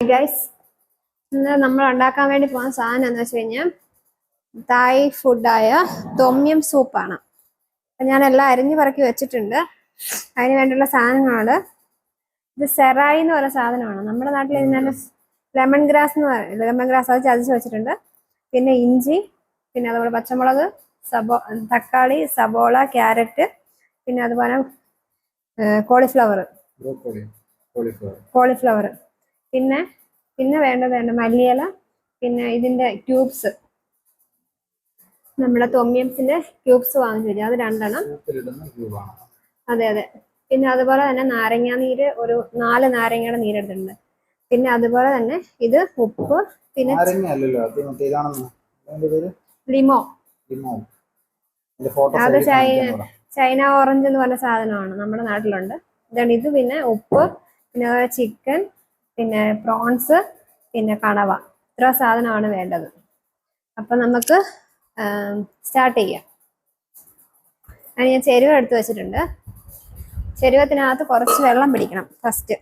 Guys ഇന്ന് നമ്മൾ ഉണ്ടാക്കാൻ വേണ്ടി പോകുന്ന സാധനം എന്ന് വെച്ച് കഴിഞ്ഞാൽ തായ് ഫുഡായ തൊമ്യം സൂപ്പാണ് അപ്പം ഞാൻ എല്ലാം അരിഞ്ഞു പറക്കി വെച്ചിട്ടുണ്ട്. അതിന് വേണ്ടിയുള്ള സാധനങ്ങളാണ്. ഇത് സെറായി എന്ന് പറയുന്ന സാധനമാണ്. നമ്മുടെ നാട്ടിൽ ഇതിനെ ലെമൺ ഗ്രാസ് എന്ന് പറയും ലെമൺ ഗ്രാസ് അത് ചതച്ച് വെച്ചിട്ടുണ്ട്. പിന്നെ ഇഞ്ചി പിന്നെ അതുപോലെ പച്ചമുളക് സബോ തക്കാളി സബോള ക്യാരറ്റ് പിന്നെ അതുപോലെ കോളിഫ്ലവർ കോളിഫ്ലവർ പിന്നെ പിന്നെ വേണ്ടത് വേണ്ട മല്ലിയില പിന്നെ ഇതിന്റെ ക്യൂബ്സ് നമ്മുടെ തൊമ്മിയംസിന്റെ ക്യൂബ്സ് വാങ്ങിച്ചു വെച്ചു അത് രണ്ടെണ്ണം. അതെ അതെ. പിന്നെ അതുപോലെ തന്നെ നാരങ്ങ നീര് ഒരു നാല് നാരങ്ങയുടെ നീരെടുത്തിട്ടുണ്ട് പിന്നെ അതുപോലെ തന്നെ ഇത് ഉപ്പ് പിന്നെ ലിമോ. അത് ചൈന ചൈന ഓറഞ്ച് എന്ന് പറഞ്ഞ സാധനമാണ് നമ്മുടെ നാട്ടിലുണ്ട്. ഇതാണ് ഇത് പിന്നെ ഉപ്പ് പിന്നെ അതുപോലെ ചിക്കൻ പിന്നെ പ്രോൺസ് പിന്നെ കണവ. ഇത്ര സാധനമാണ് വേണ്ടത്. അപ്പൊ നമുക്ക് സ്റ്റാർട്ട് ചെയ്യാം. അതിന് ഞാൻ ചെരുവ എടുത്ത് വെച്ചിട്ടുണ്ട്. ചെരുവത്തിനകത്ത് കുറച്ച് വെള്ളം പിടിക്കണം ഫസ്റ്റ്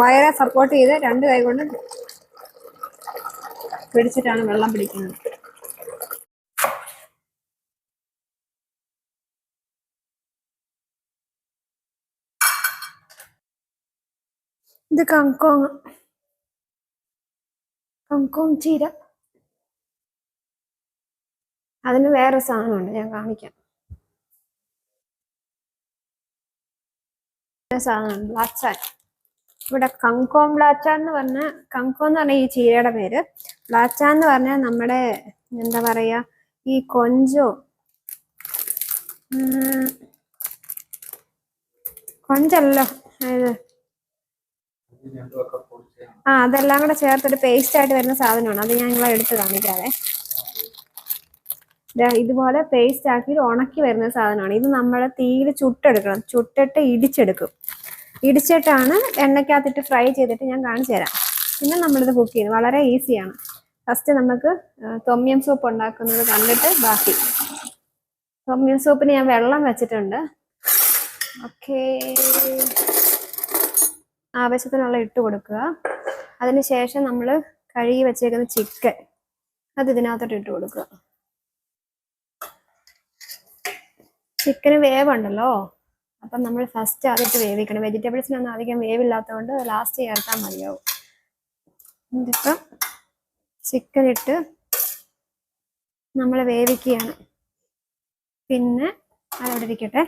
വയറെ സപ്പോർട്ട് ചെയ്ത് രണ്ട് കൈ കൊണ്ട് പിടിച്ചിട്ടാണ് വെള്ളം പിടിക്കുന്നത്. ഇത് കങ്കോങ്. കങ്കോങ് ചീര. അതിന് വേറെ സാധനമുണ്ട് ഞാൻ കാണിക്കാം. വേറെ ബ്ലാക്ക് ബ്ലാച്ചാൻ ഇവിടെ കങ്കോം ബ്ലാച്ച എന്ന് പറഞ്ഞ കങ്കോ എന്ന് പറഞ്ഞ ഈ ചീരയുടെ പേര്. ബ്ലാച്ച എന്ന് പറഞ്ഞാൽ നമ്മുടെ എന്താ പറയാ ഈ കൊഞ്ചോ കൊഞ്ചല്ലോ ഇത് ആ അതെല്ലാം കൂടെ ചേർത്തൊരു പേസ്റ്റ് ആയിട്ട് വരുന്ന സാധനമാണ്. അത് ഞാൻ നിങ്ങളെ എടുത്ത് കാണിക്കാതെ ഇതുപോലെ പേസ്റ്റ് ആക്കി ഉണക്കി വരുന്ന സാധനമാണ്. ഇത് നമ്മൾ തീയിൽ ചുട്ടെടുക്കണം. ചുട്ടിട്ട് ഇടിച്ചെടുക്കും. ഇടിച്ചിട്ടാണ് എണ്ണയ്ക്കകത്തിട്ട് ഫ്രൈ ചെയ്തിട്ട് ഞാൻ കാണിച്ചു തരാം. പിന്നെ നമ്മളിത് കുക്ക് ചെയ്യും വളരെ ഈസിയാണ് ഫസ്റ്റ് നമുക്ക് തൊമ്യം സൂപ്പ് ഉണ്ടാക്കുന്നത് കണ്ടിട്ട് ബാക്കി. തൊമ്യം സൂപ്പിന് ഞാൻ വെള്ളം വെച്ചിട്ടുണ്ട്. ഓക്കേ ആവശ്യത്തിനുള്ള ഇട്ട് കൊടുക്കുക. അതിനുശേഷം നമ്മൾ കഴുകി വെച്ചേക്കുന്ന ചിക്കൻ അത് ഇതിനകത്തോട്ട് ഇട്ട് കൊടുക്കുക. ചിക്കന് വേവുണ്ടല്ലോ? അപ്പം നമ്മൾ ഫസ്റ്റ് അതിട്ട് വേവിക്കണം. വെജിറ്റബിൾസിനൊന്നും അധികം വേവില്ലാത്തതുകൊണ്ട് ലാസ്റ്റ് ചേർത്താൽ മതിയാവും. എന്നിട്ടിപ്പം ചിക്കൻ ഇട്ട് നമ്മൾ വേവിക്കുകയാണ്. പിന്നെ അതവിടെ ഇരിക്കട്ടെ.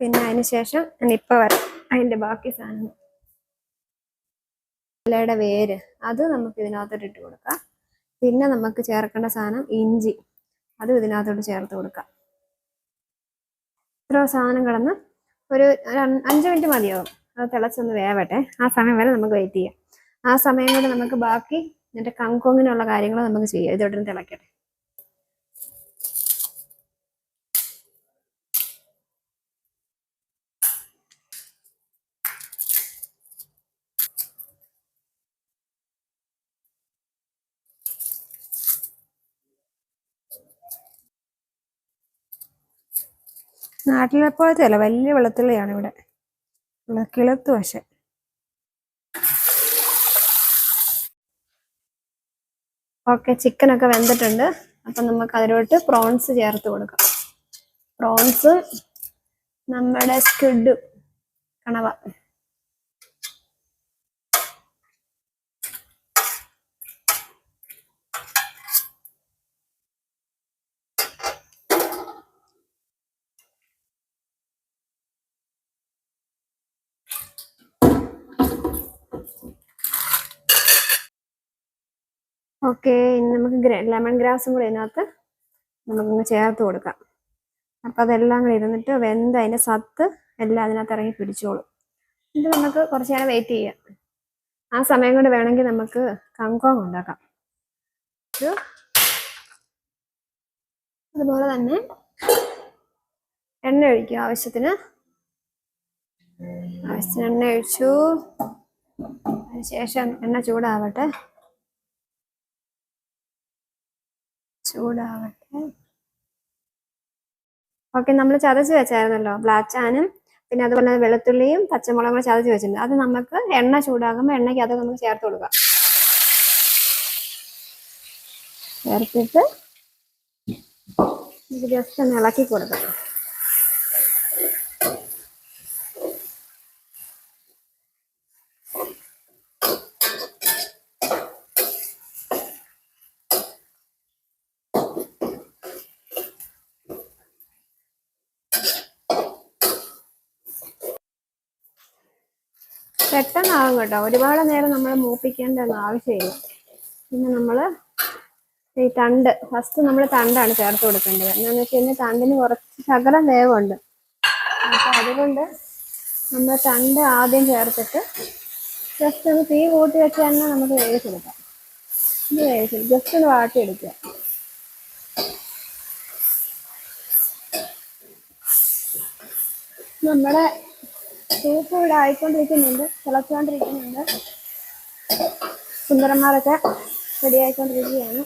പിന്നെ അതിന് ശേഷം ഇപ്പം വരാം. അതിന്റെ ബാക്കി സാധനം ഇലയുടെ വേര്. അത് നമുക്ക് ഇതിനകത്തോട്ട് ഇട്ട് കൊടുക്കാം. പിന്നെ നമുക്ക് ചേർക്കേണ്ട സാധനം ഇഞ്ചി. അതും ഇതിനകത്തോട്ട് ചേർത്ത് കൊടുക്കാം. ഇത്ര സാധനം കിടന്ന് ഒരു അഞ്ച് മിനിറ്റ് മതിയാവും അത് തിളച്ചൊന്ന് വേവട്ടെ. ആ സമയം വരെ നമുക്ക് വെയിറ്റ് ചെയ്യാം. ആ സമയം കൊണ്ട് നമുക്ക് ബാക്കി എന്നിട്ട് കങ്കോങ്ങിനുള്ള കാര്യങ്ങൾ നമുക്ക് ചെയ്യാം. ഇതോട്ടൊന്ന് തിളക്കട്ടെ. നാട്ടിലെ പോലത്തെ വലിയ വെളുത്തുള്ളിയാണ് ഇവിടെ. കിളത്ത് വശം. ഓക്കെ ചിക്കനൊക്കെ വെന്തിട്ടുണ്ട്. അപ്പം നമുക്ക് അതിലോട്ട് പ്രോൺസ് ചേർത്ത് കൊടുക്കാം. പ്രോൺസ് നമ്മുടെ സ്ക്വിഡ് കണവ. ഓക്കെ ഇനി നമുക്ക് ലെമൺ ഗ്രാസും കൂടി ഇതിനകത്ത് നമുക്കൊന്ന് ചേർത്ത് കൊടുക്കാം. അപ്പം അതെല്ലാം കൂടി ഇരുന്നിട്ട് വെന്ത് അതിന്റെ സത്ത് എല്ലാം അതിനകത്ത് ഇറങ്ങി പിടിച്ചോളും. എന്നിട്ട് നമുക്ക് കുറച്ച് നേരം വെയിറ്റ് ചെയ്യാം. ആ സമയം കൊണ്ട് വേണമെങ്കിൽ നമുക്ക് കങ്കോങ് ഉണ്ടാക്കാം. അതുപോലെ തന്നെ എണ്ണ ഒഴിക്കുക ആവശ്യത്തിന്. ആവശ്യത്തിന് എണ്ണ ഒഴിച്ചു. അതിനുശേഷം എണ്ണ ചൂടാവട്ടെ. ഓക്കെ നമ്മൾ ചതച്ച് വെച്ചായിരുന്നല്ലോ ബ്ലാക്ക് ചാനും പിന്നെ അതുപോലെ വെളുത്തുള്ളിയും പച്ചമുളകും കൂടെ ചതച്ച് വെച്ചിട്ടുണ്ട്. അത് നമുക്ക് എണ്ണ ചൂടാകുമ്പോൾ എണ്ണയ്ക്ക് അത് നമുക്ക് ചേർത്ത് കൊടുക്കാം. ചേർത്തിട്ട് ജസ്റ്റ് ഒന്ന് ഇളക്കി കൊടുക്കണം പെട്ടെന്നാകും കേട്ടോ ഒരുപാട് നേരം നമ്മൾ മൂപ്പിക്കേണ്ട ഒന്നും ആവശ്യമില്ല. പിന്നെ നമ്മൾ ഈ തണ്ട് ഫസ്റ്റ് നമ്മൾ തണ്ടാണ് ചേർത്ത് കൊടുക്കേണ്ടത്. എന്താണെന്ന് വെച്ച് കഴിഞ്ഞാൽ തണ്ടിന് കുറച്ച് ശകലം വേവുണ്ട്. അപ്പം അതുകൊണ്ട് നമ്മൾ തണ്ട് ആദ്യം ചേർത്തിട്ട് ജസ്റ്റ് ഒന്ന് തീ കൂട്ടി വെച്ച് തന്നെ നമുക്ക് വേവിച്ചെടുക്കാം. ഇത് വേവിച്ചു ജസ്റ്റ് ഒന്ന് വാട്ടിയെടുക്കുക. നമ്മുടെ സൂപ്പ് ഇവിടെ ആയിക്കൊണ്ടിരിക്കുന്നുണ്ട്. തിളച്ചുകൊണ്ടിരിക്കുന്നുണ്ട്. സുന്ദരന്മാരൊക്കെ റെഡി ആയിക്കൊണ്ടിരിക്കുകയാണ്.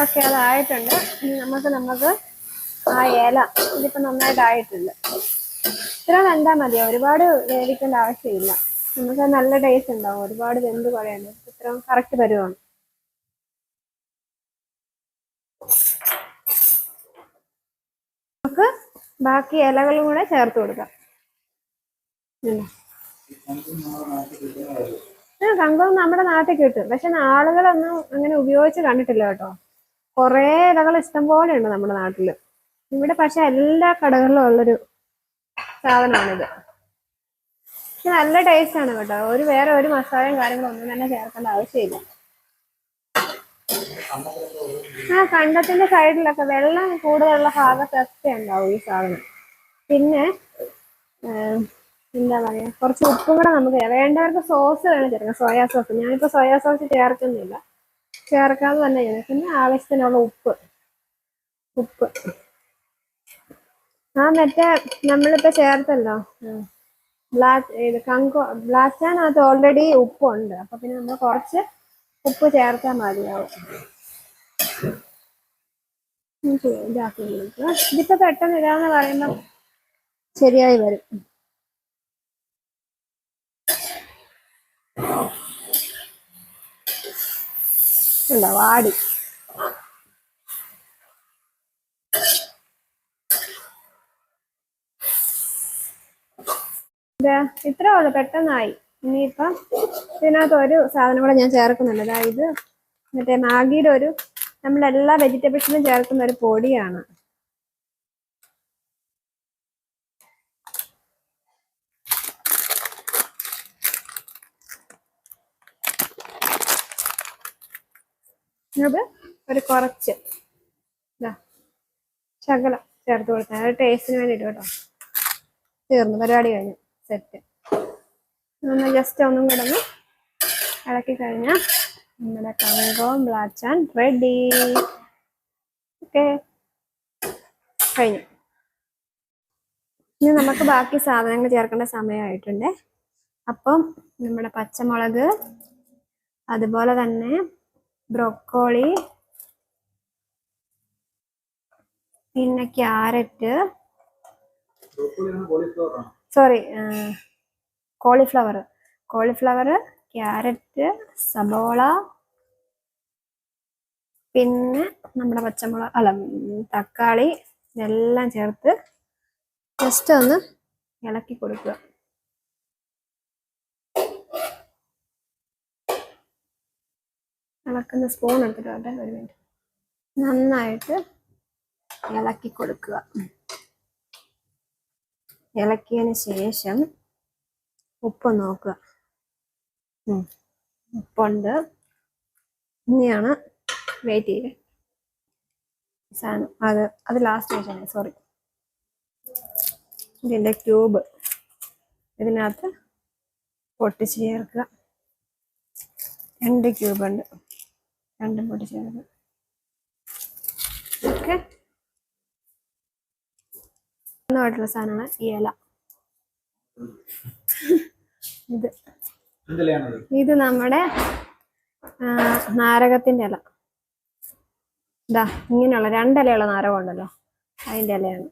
ഓക്കെ അതായിട്ടുണ്ട്. ഇനി നമുക്ക് നമുക്ക് ആ ഏല ഇതിപ്പോ നന്നായിട്ട് ആയിട്ടുണ്ട് ഇത്ര കണ്ടാൽ മതി ഒരുപാട് വേവിക്കേണ്ട ആവശ്യമില്ല. നമുക്ക് നല്ല ടേസ്റ്റ് ഉണ്ടാവും. ഒരുപാട് വെന്ത് കുറയാണ് ഇത്ര കറക്റ്റ് പരുവാണ് നമുക്ക് ബാക്കി ഇലകളും കൂടെ ചേർത്ത് കൊടുക്കാം. ആ കങ്കവും നമ്മുടെ നാട്ടിൽ കിട്ടും. പക്ഷെ ആളുകളൊന്നും അങ്ങനെ ഉപയോഗിച്ച് കണ്ടിട്ടില്ല കേട്ടോ. കുറേ ഇലകൾ ഇഷ്ടംപോലെ ഉണ്ട് നമ്മുടെ നാട്ടിൽ ഇവിടെ പക്ഷെ എല്ലാ കടകളിലും ഉള്ളൊരു സാധനമാണിത്. നല്ല ടേസ്റ്റ് ആണ് കേട്ടോ. ഒരു വേറെ ഒരു മസാലയും കാര്യങ്ങളും ഒന്നും തന്നെ ചേർക്കേണ്ട ആവശ്യമില്ല. ആ കണ്ടത്തിന്റെ സൈഡിലൊക്കെ വെള്ളം കൂടുതലുള്ള ഭാഗത്തൊക്കെ ഉണ്ടാവും ഈ സാധനം. പിന്നെ എന്താ പറയാ കുറച്ച് ഉപ്പും കൂടെ നമുക്ക്. വേണ്ടവർക്ക് സോസ് വേണം ചേർക്കാം സോയാ സോസ്. ഞാനിപ്പോ സോയാ സോസ് ചേർക്കുന്നില്ല. ചേർക്കാതെ തന്നെ ചെയ്യുന്നത് പിന്നെ ആവശ്യത്തിനുള്ള ഉപ്പ്. ഉപ്പ്. ആ മറ്റേ നമ്മളിപ്പോ ചേർത്തല്ലോ ബ്ലാക്ക് ഇത് കങ്കോ ബ്ലാക്ക് ചാനകത്ത് ഓൾറെഡി ഉപ്പുണ്ട്. അപ്പൊ പിന്നെ നമ്മൾ കുറച്ച് ഉപ്പ് ചേർത്താൽ മതിയാവും. ഇതാക്കി കൊടുക്കുക. ഇതിപ്പോ പെട്ടെന്ന് ഇടാന്ന് പറയുമ്പോ ശരിയായി വരും. വാടി. ഇതാ ഇത്രേ ഉള്ളു പെട്ടെന്നായി. ഇനിയിപ്പം ഇതിനകത്ത് ഒരു സാധനം കൂടെ ഞാൻ ചേർക്കുന്നുണ്ട്. അതായത് മറ്റേ മാഗിയുടെ ഒരു നമ്മളെല്ലാ വെജിറ്റബിൾസിലും ചേർക്കുന്ന ഒരു പൊടിയാണ്. ഒരു കുറച്ച്. ശകലം ചേർത്ത് കൊടുത്താൽ ടേസ്റ്റിന് വേണ്ടിയിട്ട് കേട്ടോ. തീർന്നു. പരിപാടി കഴിഞ്ഞു. സെറ്റ് ഒന്ന് ജസ്റ്റ് ഒന്നും കൂടെ ഒന്ന് ഇളക്കി കഴിഞ്ഞാൽ നമ്മുടെ കങ്കോം ബ്ലാച്ചാൻ റെഡി ഓക്കെ കഴിഞ്ഞു. ഇനി നമുക്ക് ബാക്കി സാധനങ്ങൾ ചേർക്കേണ്ട സമയമായിട്ടുണ്ട്. അപ്പം നമ്മുടെ പച്ചമുളക് അതുപോലെ തന്നെ ബ്രൊക്കോളി പിന്നെ carrot sorry cauliflower. Cauliflower carrot സബോള പിന്നെ നമ്മുടെ പച്ചമുളക് അല്ല തക്കാളി ഇതെല്ലാം ചേർത്ത് ജസ്റ്റ് ഒന്ന് ഇളക്കി കൊടുക്കുക. ഇളക്കുന്ന സ്പൂൺ എടുത്തിട്ട് വരട്ടെ ഒരു മിനിറ്റ് നന്നായിട്ട് ഇളക്കി കൊടുക്കുക. ഇളക്കിയതിന് ശേഷം ഉപ്പ് നോക്കുക. ഉപ്പുണ്ട്. ഇനിയാണ് വെയിറ്റ് ചെയ്യുക. സാധനം. അത് അത് ലാസ്റ്റ് വെച്ചാണ് സോറി ഇതിന്റെ ക്യൂബ് ഇതിനകത്ത് പൊട്ടിച്ച് ചേർക്കുക. രണ്ട് ക്യൂബ് ഉണ്ട്. രണ്ടും പൊട്ടിച്ച് ചേർക്കുക. ഓക്കെ ഒന്നായിട്ടുള്ള സാധനമാണ്. ഇല. ഇത്. ഇത് നമ്മുടെ നാരകത്തിന്റെ ഇല. ഇതാ ഇങ്ങനെയുള്ള രണ്ടിലയുള്ള നാരകം ഉണ്ടല്ലോ അതിന്റെ ഇലയാണ്.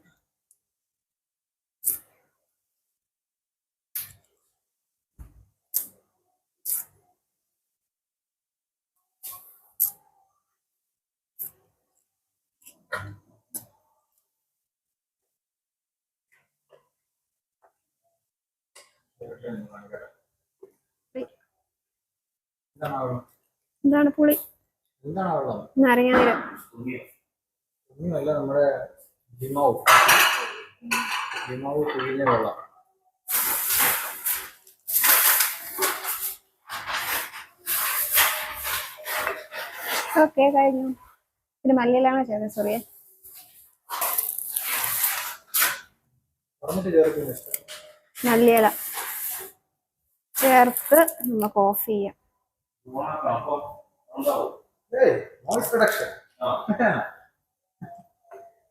എന്താണ് പുളി? നമ്മുടെ ജിമാവ് ജിമാവ് പിഴിഞ്ഞ വെള്ളം ഓക്കെ കഴിഞ്ഞു. ഇത് മല്ലിയിലാണ് ചെയ്തത് സോറിയെ മല്ലിയില. ചേർത്ത് നമുക്ക് ഓഫ് ചെയ്യാം.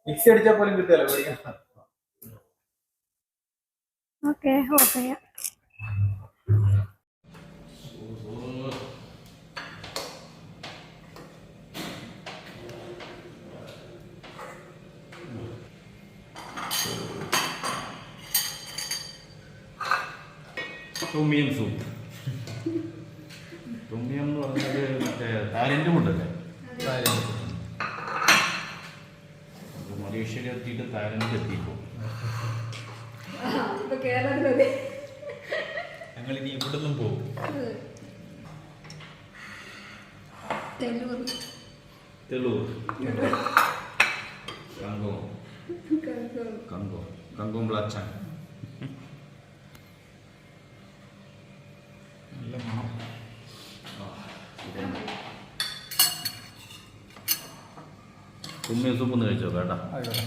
മിക്സി അടിച്ചാൽ പോലും ഓക്കെ ഓഫ് ചെയ്യാം. തുമ്മിയം സൂപ്പ് തുമ്മിയം എന്ന് പറഞ്ഞത് മറ്റേ താരന്റെ കൊണ്ടല്ലേ അത് മലേഷ്യയിൽ എത്തിയിട്ട് താരന്റെ എത്തിയിപ്പോ. ഞങ്ങൾ ഇനി ഇവിടെ നിന്നും പോകും. തെളൂർ കങ്കോ കങ്കോ കങ്കോ ബ്ലാച്ചാൻ നല്ല മണം തുമ്മിയ സൂപ്പ് ഒന്ന് കഴിച്ചോ കേട്ടാ. ആയിക്കോട്ടെ.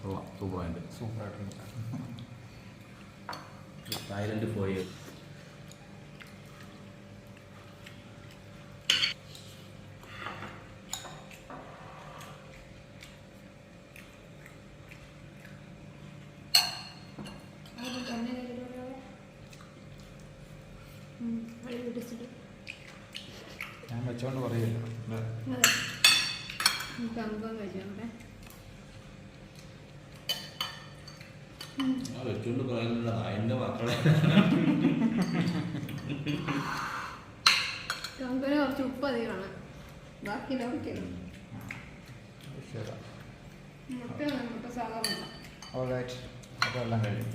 കൊള്ളാം സൂപ്പറായിട്ട്. സൂപ്പറായിട്ടുണ്ട്. തായ്ലൻഡ് പോയി. ഞാൻ വെച്ചോണ്ട് പറയല്ലോ വെച്ചോണ്ട് പറയുന്നില്ല നായന്റെ മക്കളെ. കമ്പനി കുറച്ച് ഉപ്പ് അധികമാണ് ബാക്കി മുട്ട മുട്ട സാധാരണ അപ്പോൾ എല്ലാം കഴിയും